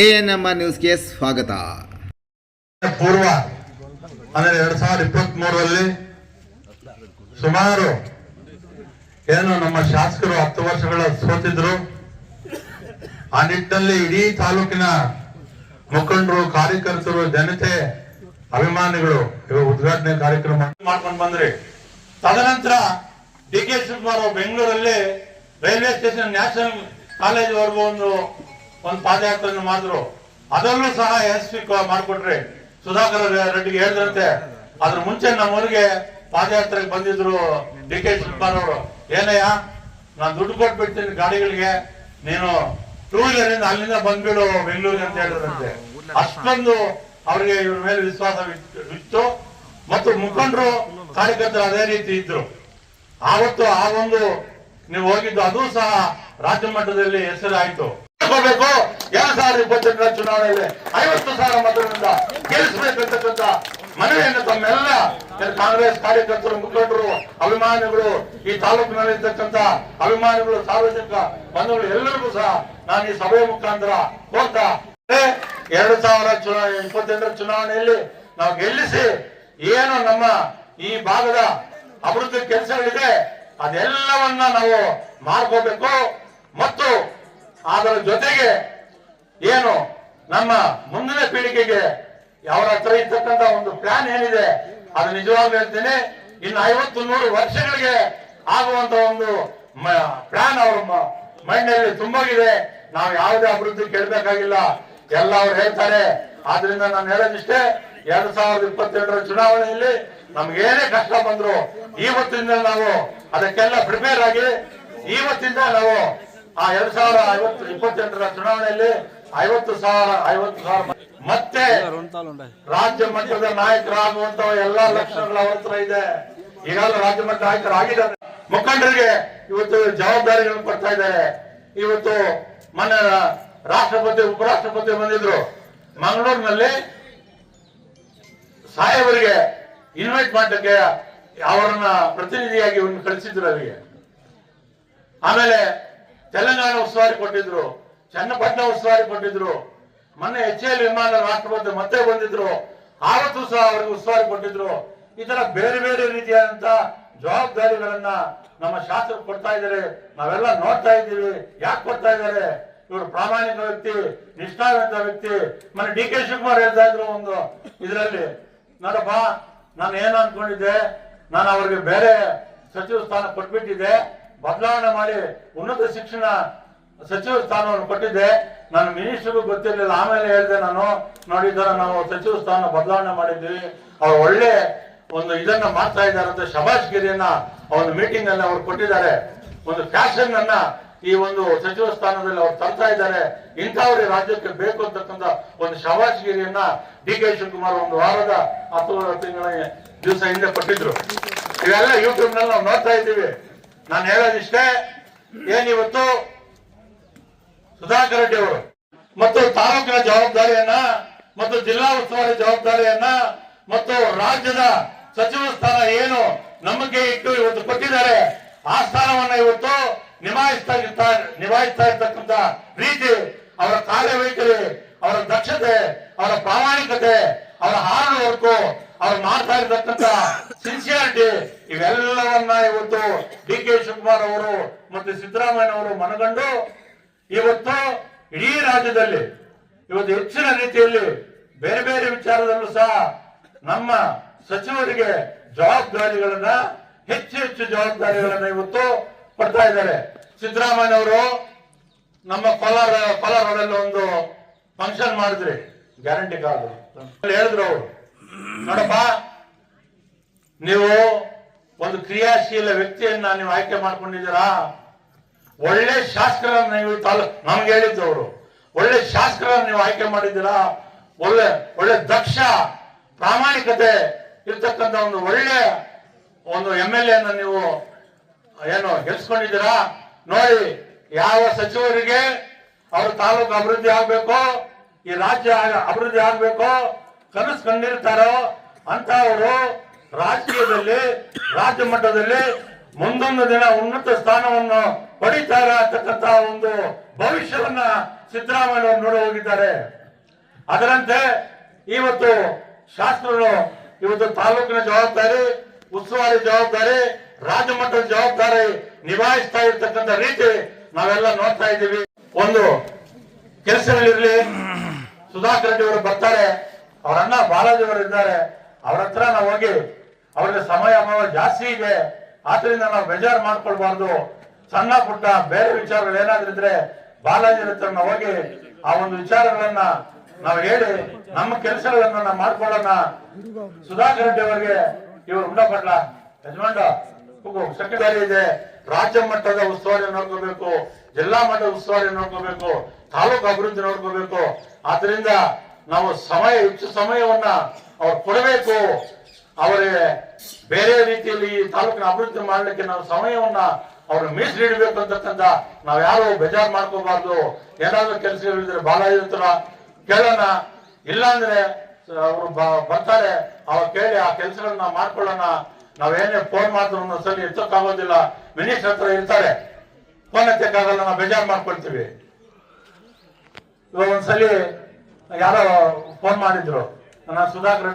A N M R ನ್ಯೂಸ್ಗೆ ಸ್ವಾಗತ. ಪೂರ್ವ ಅಂದರೆ ಎರಡ್ ಸಾವಿರದ ಇಪ್ಪತ್ತ್ ಮೂರರಲ್ಲಿ ಸುಮಾರು ಏನು ನಮ್ಮ ಶಾಸಕರು ಹತ್ತು ವರ್ಷಗಳ ಸೋತಿದ್ರು. ಆ ನಿಟ್ಟಿನಲ್ಲಿ ಇಡೀ ತಾಲೂಕಿನ ಮುಖಂಡರು, ಕಾರ್ಯಕರ್ತರು, ಜನತೆ, ಅಭಿಮಾನಿಗಳು ಇವಾಗ ಉದ್ಘಾಟನೆ ಕಾರ್ಯಕ್ರಮ ಮಾಡ್ಕೊಂಡು ಬಂದ್ರಿ. ತದನಂತರ ಡಿ ಕೆ ಶಿವಕುಮಾರ್ ಬೆಂಗಳೂರಲ್ಲಿ ರೈಲ್ವೆ ಸ್ಟೇಷನ್ ನ್ಯಾಷನಲ್ ಕಾಲೇಜ್ ಒಂದು ಒಂದು ಪಾದಯಾತ್ರೆಯನ್ನು ಮಾಡಿದ್ರು ಅದನ್ನೂ ಸಹ ಯಶಸ್ವಿ ಮಾಡಿಕೊಟ್ರಿ ಸುಧಾಕರ್ ರೆಡ್ಡಿಗೆ ಹೇಳಿದ್ರಂತೆ ಅದ್ರ ಮುಂಚೆ ನಮ್ಮೂರಿಗೆ ಪಾದಯಾತ್ರೆಗೆ ಬಂದಿದ್ರು ಡಿ ಕೆ ಶಿವಕುಮಾರ್ ಅವರು. ಏನಯ್ಯ, ನಾನು ದುಡ್ಡು ಕೊಟ್ಬಿಡ್ತೀನಿ ಗಾಡಿಗಳಿಗೆ, ನೀನು ಟೂ ವೀಲರ್ ಇಂದ ಅಲ್ಲಿಂದ ಬಂದ್ಬಿಡು ಬೆಂಗಳೂರಿಗೆ ಅಂತ ಹೇಳಿದ್ರಂತೆ. ಅಷ್ಟೊಂದು ಅವರಿಗೆ ಇವ್ರ ಮೇಲೆ ವಿಶ್ವಾಸ ಇತ್ತು ಮತ್ತು ಮುಖಂಡರು ಕಾರ್ಯಕರ್ತರು ಅದೇ ರೀತಿ ಇದ್ರು. ಆವತ್ತು ಆ ಒಂದು ನೀವು ಹೋಗಿದ್ದು, ಅದು ಸಹ ರಾಜ್ಯ ಮಟ್ಟದಲ್ಲಿ ಹೆಸರಾಯಿತು. ಹೋಗ್ಬೇಕು ಎರಡ್ ಸಾವಿರದ ಇಪ್ಪತ್ತೆಂಟರ ಚುನಾವಣೆಯಲ್ಲಿ ಐವತ್ತು ಸಾವಿರ ಮತಗಳಿಂದ ಗೆಲ್ಲಿಸಬೇಕಂತಕ್ಕಂತ ಮನವಿಯನ್ನು ತಮ್ಮೆಲ್ಲ ಕಾಂಗ್ರೆಸ್ ಕಾರ್ಯಕರ್ತರು, ಮುಖಂಡರು, ಅಭಿಮಾನಿಗಳು, ಈ ತಾಲೂಕಿನಲ್ಲಿ ಇರ್ತಕ್ಕಂತ ಅಭಿಮಾನಿಗಳು, ಸಾರ್ವಜನಿಕ ಬಂಧುಗಳು ಎಲ್ಲರಿಗೂ ಸಹ ನಾನು ಈ ಸಭೆಯ ಮುಖಾಂತರ ಹೋಗ್ತಾ ಎರಡು ಸಾವಿರ ಚುನಾವಣೆ, ಇಪ್ಪತ್ತೆಂಟರ ಚುನಾವಣೆಯಲ್ಲಿ ನಾವು ಗೆಲ್ಲಿಸಿ ಏನು ನಮ್ಮ ಈ ಭಾಗದ ಅಭಿವೃದ್ಧಿ ಕೆಲಸಗಳಿದೆ ಅದೆಲ್ಲವನ್ನ ನಾವು ಮಾಡ್ಕೋಬೇಕು. ಅದರ ಜೊತೆಗೆ ಏನು ನಮ್ಮ ಮುಂದಿನ ಪೀಳಿಗೆಗೆ ಅವರ ಹತ್ರ ಇರ್ತಕ್ಕಂತ ಒಂದು ಪ್ಲಾನ್ ಏನಿದೆ, ಅದು ನಿಜವಾಗ್ಲೂ ಹೇಳ್ತೇನೆ, ಇನ್ನು ಐವತ್ತು ನೂರು ವರ್ಷಗಳಿಗೆ ಆಗುವಂತ ಒಂದು ಪ್ಲಾನ್ ಅವರ ಮೈಂಡಲ್ಲಿ ತುಂಬಾಗಿದೆ. ನಾವು ಯಾವುದೇ ಅಭಿವೃದ್ಧಿ ಕೇಳಬೇಕಾಗಿಲ್ಲ. ಎಲ್ಲ ಅವ್ರು ಹೇಳ್ತಾರೆ. ಆದ್ರಿಂದ ನಾನು ಹೇಳೋದಿಷ್ಟೇ ಎರಡ್ ಸಾವಿರದ ಇಪ್ಪತ್ತೆರಡರ ಚುನಾವಣೆಯಲ್ಲಿ ನಮ್ಗೇನೇ ಕಷ್ಟ ಬಂದ್ರು ಇವತ್ತಿಂದ ನಾವು ಅದಕ್ಕೆಲ್ಲ ಪ್ರಿಪೇರ್ ಆಗಿ ಇವತ್ತಿಂದ ನಾವು ಆ ಎರಡ್ ಸಾವಿರ ಐವತ್ತು, ಇಪ್ಪತ್ತೆಂಟರ ಚುನಾವಣೆಯಲ್ಲಿ ಐವತ್ತು ಸಾವಿರ ಐವತ್ತು ಸಾವಿರ ಮತ್ತೆ ರಾಜ್ಯ ಮಟ್ಟದ ನಾಯಕರಾಗುವಂತ ಎಲ್ಲಾ ಲಕ್ಷಣಗಳು ಅವ್ರ ಹತ್ರ ಇದೆ. ಈಗಾಗಲೇ ರಾಜ್ಯ ಮಟ್ಟ ನಾಯಕರಾಗಿದ್ದಾರೆ. ಮುಖಂಡರಿಗೆ ಇವತ್ತು ಜವಾಬ್ದಾರಿಗಳನ್ನು ಕೊಡ್ತಾ ಇದ್ದಾರೆ. ಇವತ್ತು ಮೊನ್ನೆ ರಾಷ್ಟ್ರಪತಿ, ಉಪರಾಷ್ಟ್ರಪತಿ ಬಂದಿದ್ರು. ಮಂಗಳೂರಿನಲ್ಲಿ ಸಾಹೇಬರಿಗೆ ಇನ್ವೈಟ್ ಮಾಡಲಿಕ್ಕೆ ಅವರನ್ನ ಪ್ರತಿನಿಧಿಯಾಗಿ ಕಳಿಸಿದ್ರು ಅವರಿಗೆ. ಆಮೇಲೆ ತೆಲಂಗಾಣ ಉಸ್ತುವಾರಿ ಕೊಟ್ಟಿದ್ರು, ಚನ್ನಪಟ್ಟಣ ಉಸ್ತುವಾರಿ ಕೊಟ್ಟಿದ್ರು, ಮೊನ್ನೆ ಎಚ್ ಎಲ್ ವಿಮಾನ ರಾಷ್ಟ್ರಪತಿ ಮತ್ತೆ ಬಂದಿದ್ರು, ಆವತ್ತು ಸಹ ಅವರಿಗೆ ಉಸ್ತುವಾರಿ ಕೊಟ್ಟಿದ್ರು. ಈ ತರ ಬೇರೆ ಬೇರೆ ರೀತಿಯಾದಂತ ಜವಾಬ್ದಾರಿಗಳನ್ನ ನಮ್ಮ ಶಾಸಕರು ಕೊಡ್ತಾ ಇದ್ದಾರೆ. ನಾವೆಲ್ಲ ನೋಡ್ತಾ ಇದ್ದೀವಿ. ಯಾಕೆ ಕೊಡ್ತಾ ಇದ್ದಾರೆ? ಇವರು ಪ್ರಾಮಾಣಿಕ ವ್ಯಕ್ತಿ, ನಿಷ್ಠಾವಂತ ವ್ಯಕ್ತಿ. ಮನೆ ಡಿ ಕೆ ಶಿವಕುಮಾರ್ ಹೇಳ್ತಾ ಇದ್ರು ಒಂದು ಇದರಲ್ಲಿ. ನೋಡಪ್ಪ, ನಾನು ಏನು ಅನ್ಕೊಂಡಿದ್ದೆ? ನಾನು ಅವ್ರಿಗೆ ಬೇರೆ ಸಚಿವ ಸ್ಥಾನ ಕೊಟ್ಬಿಟ್ಟಿದ್ದೆ. ಬದಲಾವಣೆ ಮಾಡಿ ಉನ್ನತ ಶಿಕ್ಷಣ ಸಚಿವ ಸ್ಥಾನವನ್ನು ಕೊಟ್ಟಿದ್ದೆ. ನಾನು ಮಿನಿಸ್ಟರ್ಗೂ ಗೊತ್ತಿರಲಿಲ್ಲ. ಆಮೇಲೆ ಹೇಳಿದೆ ನಾನು ನೋಡಿದ್ದರ ನಾವು ಸಚಿವ ಸ್ಥಾನ ಬದಲಾವಣೆ ಮಾಡಿದ್ವಿ. ಅವ್ರು ಒಳ್ಳೆ ಒಂದು ಇದನ್ನ ಮಾಡ್ತಾ ಇದ್ದಾರೆ ಅಂತ ಶಬಾಷ್ಗಿರಿಯನ್ನ ಗಿರಿಯನ್ನ ಒಂದು ಮೀಟಿಂಗ್ ಅಲ್ಲಿ ಅವ್ರು ಕೊಟ್ಟಿದ್ದಾರೆ. ಒಂದು ಫ್ಯಾಷನ್ ಅನ್ನ ಈ ಒಂದು ಸಚಿವ ಸ್ಥಾನದಲ್ಲಿ ಅವ್ರು ತರ್ತಾ ಇದ್ದಾರೆ. ಇಂಥವ್ರಿಗೆ ರಾಜ್ಯಕ್ಕೆ ಬೇಕು ಅಂತಕ್ಕಂಥ ಒಂದು ಶಬಾಷ್ಗಿರಿಯನ್ನ ಡಿ ಕೆ ಶಿವಕುಮಾರ್ ಒಂದು ವಾರದ ಹತ್ತು ತಿಂಗಳ ದಿವಸ ಹಿಂದೆ ಕೊಟ್ಟಿದ್ರು. ಇವೆಲ್ಲ ಯೂಟ್ಯೂಬ್ನಲ್ಲಿ ನಾವು ನೋಡ್ತಾ ಇದ್ದೀವಿ. ನಾನು ಹೇಳೋದಿಷ್ಟೇ ಏನಿವತ್ತು ಸುಧಾಕರ್ ರೆಡ್ಡಿ ಅವರು ಮತ್ತು ತಾಲೂಕಿನ ಜವಾಬ್ದಾರಿಯನ್ನ ಮತ್ತು ಜಿಲ್ಲಾ ಉಸ್ತುವಾರಿ ಜವಾಬ್ದಾರಿಯನ್ನ ಮತ್ತು ರಾಜ್ಯದ ಸಚಿವ ಸ್ಥಾನ ಏನು ನಮಗೆ ಇಟ್ಟು ಇವತ್ತು ಕೊಟ್ಟಿದ್ದಾರೆ, ಆ ಸ್ಥಾನವನ್ನ ಇವತ್ತು ನಿಭಾಯಿಸ್ತಾ ನಿಭಾಯಿಸ್ತಾ ಇರ್ತಕ್ಕಂಥ ರೀತಿ, ಅವರ ಕಾರ್ಯವೈಖರಿ, ಅವರ ದಕ್ಷತೆ, ಅವರ ಪ್ರಾಮಾಣಿಕತೆ, ಅವರ ಹಾರ್ಡ್ ವರ್ಕ್ ಅವ್ರು ಮಾಡ್ತಾ ಇರ್ತಕ್ಕಂಥ ಸಿನ್ಸಿಯಾರಿಟಿ ಇವೆಲ್ಲವನ್ನ ಇವತ್ತು ಡಿ ಕೆ ಶಿವಕುಮಾರ್ ಅವರು ಮತ್ತು ಸಿದ್ದರಾಮಯ್ಯ ಅವರು ಮನಗಂಡು ಇವತ್ತು ಇಡೀ ರಾಜ್ಯದಲ್ಲಿ ಇವತ್ತು ಹೆಚ್ಚಿನ ರೀತಿಯಲ್ಲಿ ಬೇರೆ ಬೇರೆ ವಿಚಾರದಲ್ಲೂ ಸಹ ನಮ್ಮ ಸಚಿವರಿಗೆ ಜವಾಬ್ದಾರಿಗಳನ್ನ, ಹೆಚ್ಚು ಹೆಚ್ಚು ಜವಾಬ್ದಾರಿಗಳನ್ನ ಇವತ್ತು ಕೊಡ್ತಾ ಇದ್ದಾರೆ. ಸಿದ್ದರಾಮಯ್ಯ ಅವರು ನಮ್ಮ ಕೋಲಾರ, ಕೋಲಾರದಲ್ಲಿ ಒಂದು ಫಂಕ್ಷನ್ ಮಾಡಿದ್ರಿ. ಗ್ಯಾರಂಟಿ ಕಾರ್ಡ್ ಹೇಳಿದ್ರು ಅವರು. ನೋಡಪ್ಪ, ನೀವು ಒಂದು ಕ್ರಿಯಾಶೀಲ ವ್ಯಕ್ತಿಯನ್ನ ನೀವು ಆಯ್ಕೆ ಮಾಡ್ಕೊಂಡಿದ್ದೀರಾ? ಒಳ್ಳೆ ಶಾಸಕರನ್ನ ನೀವು ತಾಲೂ, ನಮ್ಗೆ ಹೇಳಿದ್ದು ಅವರು. ಒಳ್ಳೆ ಶಾಸಕರನ್ನ ನೀವು ಆಯ್ಕೆ ಮಾಡಿದ್ದೀರಾ? ಒಳ್ಳೆ ಒಳ್ಳೆ ದಕ್ಷ, ಪ್ರಾಮಾಣಿಕತೆ ಇರ್ತಕ್ಕಂಥ ಒಂದು ಒಳ್ಳೆ ಒಂದು ಎಂ ಎಲ್ ಎನ್ನ ನೀವು, ಏನು ಗೆಲ್ಸ್ಕೊಂಡಿದ್ದೀರಾ? ನೋಡಿ, ಯಾವ ಸಚಿವರಿಗೆ ಅವ್ರ ತಾಲೂಕು ಅಭಿವೃದ್ಧಿ ಆಗ್ಬೇಕು, ಈ ರಾಜ್ಯ ಅಭಿವೃದ್ಧಿ ಆಗ್ಬೇಕು ಕನಸು ಕಂಡಿರ್ತಾರೋ ಅಂತ ಅವರು ರಾಜಕೀಯದಲ್ಲಿ ರಾಜ್ಯ ಮಟ್ಟದಲ್ಲಿ ಮುಂದೊಂದು ದಿನ ಉನ್ನತ ಸ್ಥಾನವನ್ನು ಪಡಿತಾರೆ ಅಂತಕ್ಕಂತ ಒಂದು ಭವಿಷ್ಯವನ್ನ ಸಿದ್ದರಾಮಯ್ಯ ನೋಡ ಹೋಗಿದ್ದಾರೆ. ಅದರಂತೆ ಇವತ್ತು ಶಾಸ್ತ್ರರು ಇವತ್ತು ತಾಲೂಕಿನ ಜವಾಬ್ದಾರಿ, ಉಸ್ತುವಾರಿ ಜವಾಬ್ದಾರಿ ರಾಜ್ಯ ಮಟ್ಟದ ಜವಾಬ್ದಾರಿ ನಿಭಾಯಿಸ್ತಾ ಇರ್ತಕ್ಕಂಥ ರೀತಿ ನಾವೆಲ್ಲ ನೋಡ್ತಾ ಇದ್ದೀವಿ. ಒಂದು ಕೆಲಸಗಳಿರ್ಲಿ. ಸುಧಾಕರ್ ರೆಡ್ಡಿ ಅವರು ಬರ್ತಾರೆ. ಅವ್ರ ಅಣ್ಣ ಇದ್ದಾರೆ. ಅವ್ರ ಹತ್ರ ನಾವು ಹೋಗಿ ಅವ್ರಿಗೆ ಸಮಯ ಅಭಾವ ಜಾಸ್ತಿ ಇದೆ. ಆದ್ರಿಂದ ನಾವು ಬೇಜಾರು ಮಾಡ್ಕೊಳ್ಬಾರ್ದು. ಸಣ್ಣ ಪುಟ್ಟ ಬೇರೆ ವಿಚಾರಗಳು ಏನಾದ್ರೂ ಇದ್ರೆ ಬಾಲಾಜಿ ಹತ್ರ ನಾವು ಹೋಗಿ ಆ ಒಂದು ವಿಚಾರಗಳನ್ನ ನಾವು ಹೇಳಿ ನಮ್ಮ ಕೆಲಸಗಳನ್ನ ನಾವು ಮಾಡ್ಕೊಳ್ಳೋಣ. ಸುಧಾಕರ್ ರೆಡ್ಡಿ ಅವರಿಗೆ ಇವರು ಉಂಡಪಡ್ಲ ಯಜಮಾಂಡ ಸೆಕ್ರೆಟರಿ ಇದೆ. ರಾಜ್ಯ ಮಟ್ಟದ ಉಸ್ತುವಾರಿ ನೋಡ್ಕೋಬೇಕು. ಜಿಲ್ಲಾ ಮಟ್ಟದ ಉಸ್ತುವಾರಿ ನೋಡ್ಕೋಬೇಕು. ತಾಲೂಕು ಅಭಿವೃದ್ಧಿ ನೋಡ್ಕೋಬೇಕು. ಆದ್ರಿಂದ ನಾವು ಸಮಯ ಹೆಚ್ಚು ಸಮಯವನ್ನ ಅವ್ರು ಕೊಡಬೇಕು. ಅವರೇ ಬೇರೆ ರೀತಿಯಲ್ಲಿ ಈ ತಾಲೂಕಿನ ಅಭಿವೃದ್ಧಿ ಮಾಡಲಿಕ್ಕೆ ನಾವು ಸಮಯವನ್ನ ಅವ್ರು ಮೀಸಲಿಡಬೇಕು ಅಂತಕ್ಕಂಥ ನಾವ್ ಯಾರು ಬೇಜಾರು ಮಾಡ್ಕೋಬಾರ್ದು. ಏನಾದ್ರು ಕೆಲಸಗಳಿದ್ರೆ ಬಹಳ ಇರ್ತಾರ ಕೇಳೋಣ. ಇಲ್ಲಾಂದ್ರೆ ಅವರು ಬರ್ತಾರೆ. ಅವ್ರು ಕೇಳಿ ಆ ಕೆಲಸಗಳನ್ನ ಮಾಡ್ಕೊಳ್ಳೋಣ. ನಾವೇನೇ ಫೋನ್ ಮಾಡಿದ್ರು ಸರಿ ಎತ್ತಕ್ಕಾಗೋದಿಲ್ಲ. ಮಿನಿಸ್ಟರ್ ಹತ್ರ ಇರ್ತಾರೆ. ಫೋನ್ ಎತ್ತಕ್ಕಾಗಲ್ಲ, ನಾವು ಬೇಜಾರು ಮಾಡ್ಕೊಳ್ತೀವಿ. ಇವಾಗ ಒಂದ್ಸಲಿ ಯಾರೋ ಫೋನ್ ಮಾಡಿದ್ರು. ನಾನು ಸುಧಾಕರ್